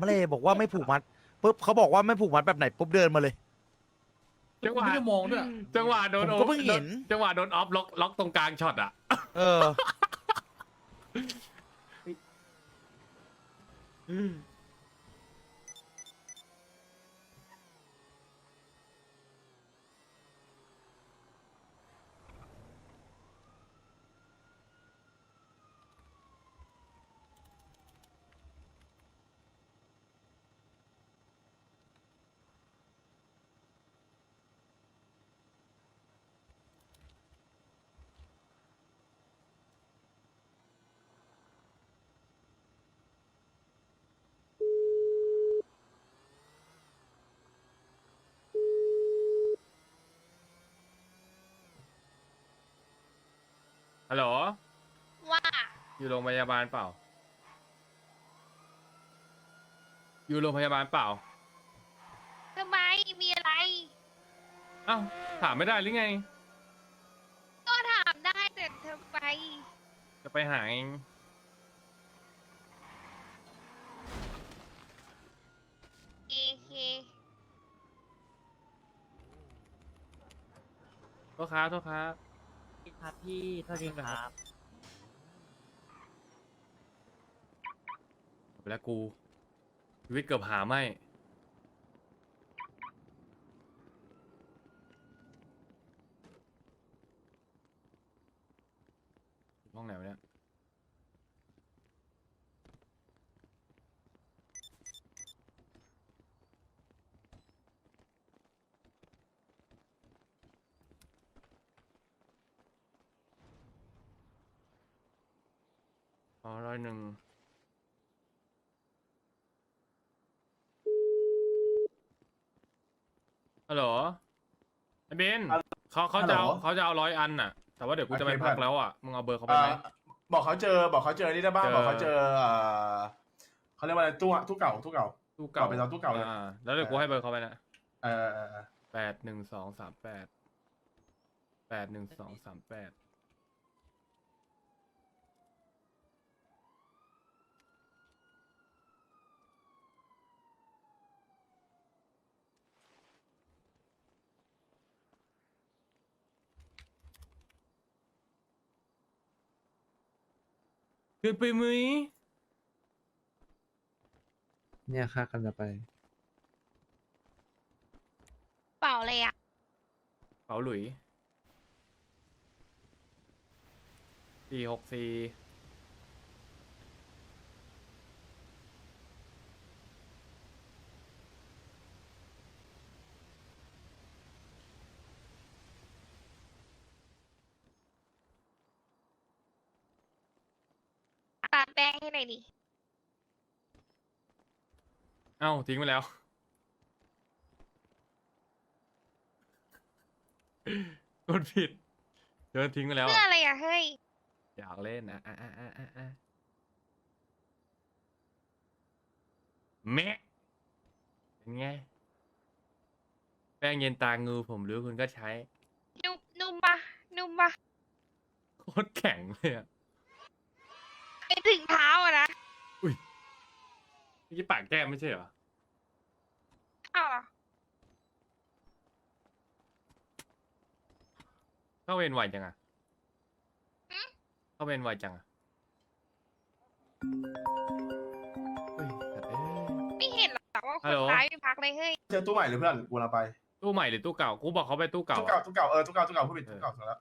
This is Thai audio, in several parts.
มาเลยบอกว่าไม่ผูกมัดปุ๊บเขาบอกว่าไม่ผูกมัดแบบไหนปุ๊บเดินมาเลย จังหวะไม่ได้มองด้วย จังหวะโดนผมก็เพิ่งเห็นโดจังหวะโดนออฟล็อกล็อกตรงกลางช็อตอะ เออ ฮัลโหล ว่าอยู่โรงพยาบาลเปล่า อยู่โรงพยาบาลเปล่า ทำไมมีอะไร อ้าวถามไม่ได้หรือไง ก็ถามได้แต่เธอไปจะไปหาเองเคเคโทษครับโทษครับ ครับพี่โทษทีครับ ไปแล้วกูชีวิตเกือบหาไม่ห้องไหนวะเนี่ย อ๋อร้อยหนึ่งฮัลโหลไอ้เบนเขาเขาจะเอาฮัลโหล เขาจะเอาร้อยอันน่ะ แต่ว่าเดี๋ยวกูจะไปโอเคพักเพื่อนแล้วอะ มึงเอาเบอร์เขาไปเอ่ไหม อบอกเขาเจอ บอกเขาเจอนี่ได้บ้างเจอ บอกเขาเจอเอ่อเขาเรียกว่าอะไรตู้ตู้เก่าตู้เก่า ตู้เก่าเอาไปเอาตู้เก่าเลย อ่แล้วเดี๋ยวกูให้เบอร์เขาไปนะเออเออเออแปดหนึ่งสองสามแปดแปดหนึ่งสองสามแปด เกินไปไหมยเนี่ยค่ากันจะไป เปล่าเลยอะ เป๋าหลุยสี่หกสี่ แป้งให้หน่อยดิ เอ้าทิ้งไปแล้ว กดผิดเดินทิ้งไปแล้วเพื่ออะอะไรอะเฮ้ย อยากเล่นนะอะอะอะอะอะแม่เป็นไง แป้งเย็นตางูผมรู้คุณก็ใช้ นุ่มนุ่มปะนุ่มปะโคตรแข็งเลยอะ ไปถึงเท้าอะนะเมื่อกี้ปากแก้มไม่ใช่เหรอ อ้าวเหรอเข้าเวรไวจังอะเข้าเวรไวจังอะเฮ้ยแต่เอ้ย ไม่เห็นหรอกว่าคฮัลนโหล ร้ายไปพักเลยเฮ้ยเจอตู้ใหม่หรือเพื่อนกูเราไปตู้ใหม่หรือตู้เก่า กูบอกเขาไปตู้เก่าตู้เก่าอะ ตู้เก่าเออตู้เก่าตู้เก่าผู้ผิดตู้เก่าถูกแล้ว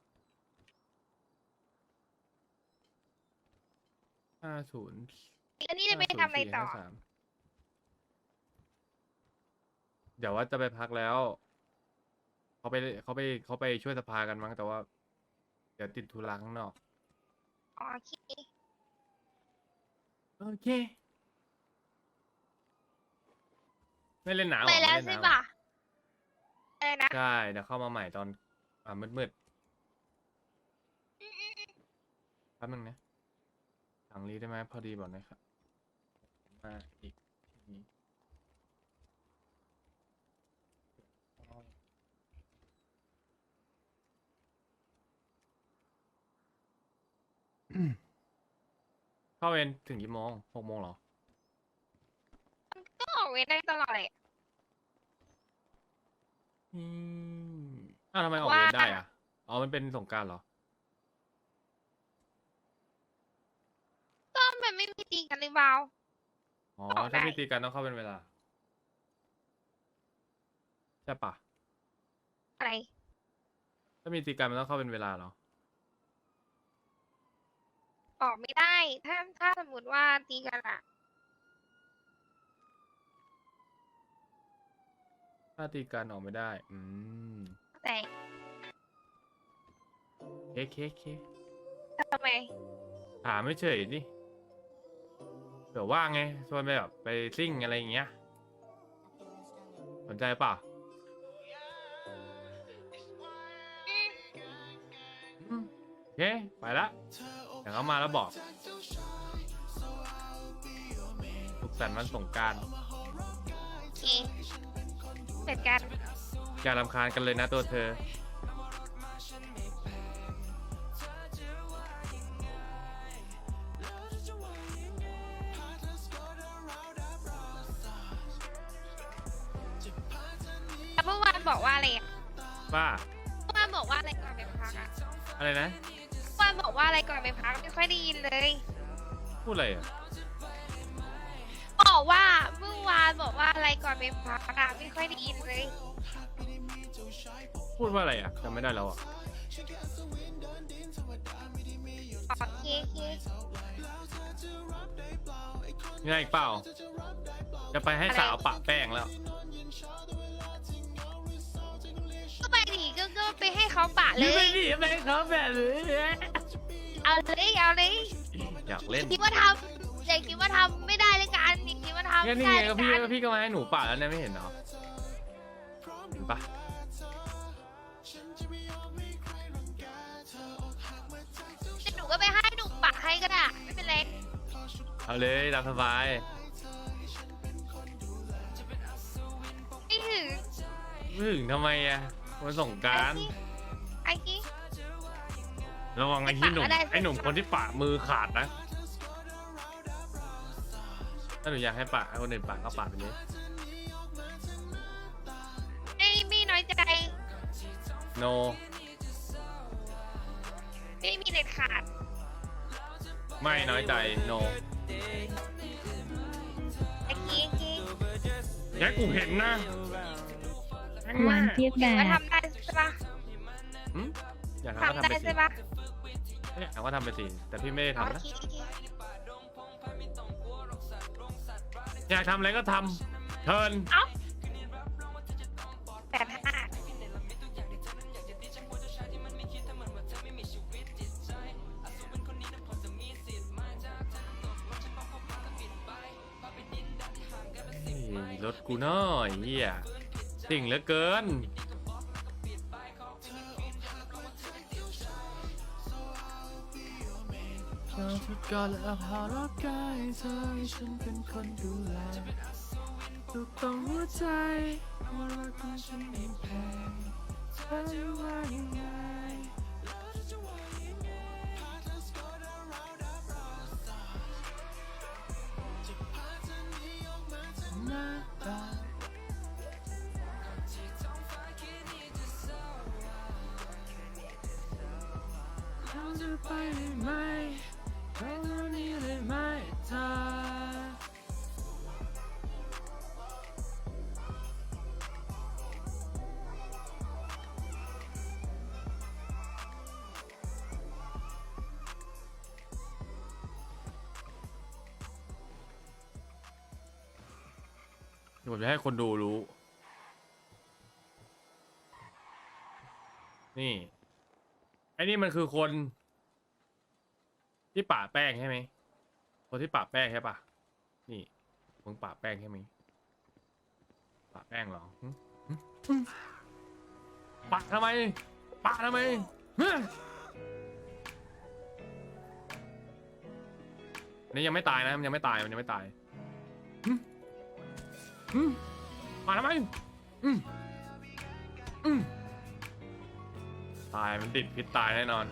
ห้า ศูนย์แล้วนี่จะไปทำอะไรต่อ เดี๋ยวว่าจะไปพักแล้ว เขาไปเขาไปเขาไปช่วยสภากันมั้งแต่ว่า เดี๋ยวติดธุระข้างนอกอ๋อโอเค โอเค ไม่เล่นหนาวเหรไปอแล้วไม่ใช่เนหนาวปะอะไรนะ ใช่ เดี๋ยวเข้ามาใหม่ตอน อ่ามืดมืดๆแป๊บนึงนะ สั่งรีได้ไหมพอดีบอกหนะครับ มาอีกทีเข้าเวรถึงกี่โมงหกโมงเหรออกเวรได้ตลอดเลยอืมอ้าวทำไมออกเวรได้อะ อ๋อ มันเป็นสงกรารเหรอ ก็มันไม่มี ตีกันหรือเปล่า อ๋อ ออกได้ ถ้ามีตีกันต้องเข้าเป็นเวลา ใช่ปะอะไร ถ้ามีตีกันมันต้องเข้าเป็นเวลาเหรอ ออกไม่ได้ ถ้าถ้าสมมติว่าตีกันอะถ้าตีกันออกไม่ได้ อืมแต่เค้กเค้กเค้กทำไมถามไม่เฉยดิ เผื่อว่างไงชวนไปแบบไปซิ่งอะไรอย่างเงี้ยสนใจเปล่าอืมโอเคไปละเดี๋ยวเขามาแล้วบอกสุขสันต์วันสงกรารโอเคเสร็จกันอย่ารำคาญกันเลยนะตัวเธอ บอกว่าอะไรอะว่าเมื่อวานบอกว่าอะไรก่อนไปพักอะอะไรนะ เมื่อวานบอกว่าอะไรก่อนไปพักไม่ค่อยได้ยินเลย พูดอะไรอะบอกว่าเมื่อวานบอกว่าอะไรก่อนไปพักอะไม่ค่อยได้ยินเลย พูดว่าอะไรอะจำไม่ได้แล้วอะโอเคโอเคมีอะไรอีกเปล่า จะไปให้สาวปะแป้งแล้ว ไปให้เขาปะเลไม่ยดีไปเขาแบบนี้เอาเลยเอาเลยอยากเล่นคิดว่าทำอย่าคิดว่าทำไม่ได้เลยกันอย่าคิดว่าทำงั้นไม่นี่ได้ไงเลยก็พี่กันก็พี่ก็มาให้หนูปะแล้วเนี่ยไม่เห็นเหรอเห็นปะแต่หนูก็ไปให้หนูปะให้ก็ได้ไม่เป็นไรเอาเลยตามสบายไม่ถึง ไม่ถึงทำไมอะ มันส่งกรารไอ้กี้ ระวังไอ้ที่หนุ่มปะอะไรไอ้หนุ่มคนที่ปะมือขาดนะ ถ้าหนูอยากให้ปะให้คนอื่นปะก็ปะไปเลยไม่ไม่น้อยใจโน ไม่มีเด็ดขาดไม่น้อยใจโนไอ้กี้ไอ้กี้แค่กูเห็นนะ หวานเจี๊ยบแบก็บทำได้ใช่ปะหึอยากทำก็ทำทำได้ไปสิใช่ปะอยากก็ทำไปสิแต่พี่ไม่ได้โอทำนะเคโอเคอยากทำอะไรก็ทำเทิร์นเอ้าแปดห้านี่รถกูน้อยเฮีย ติ่งเหลือเกินเราทุกการและภาระกายเธอให้ฉันเป็นคนดูแลทุกต้องหัวใจว่ารักของฉันไม่แพงเธอจะว่ายังไง ผมจะให้คนดูรู้ นี่ ไอ้นี่มันคือคน ที่ป่าแป้งใช่ไหม คนที่ป่าแป้งใช่ปะนี่มึงป่าแป้งใช่ไหมป่าแป้งเหรอป่าทำไมป่าทำไมอันนี่ยังไม่ตายนะมันยังไม่ตายมันยังไม่ตาย อืมมาทำไมอืมอืมตายมันติดพิษตายแน่นอน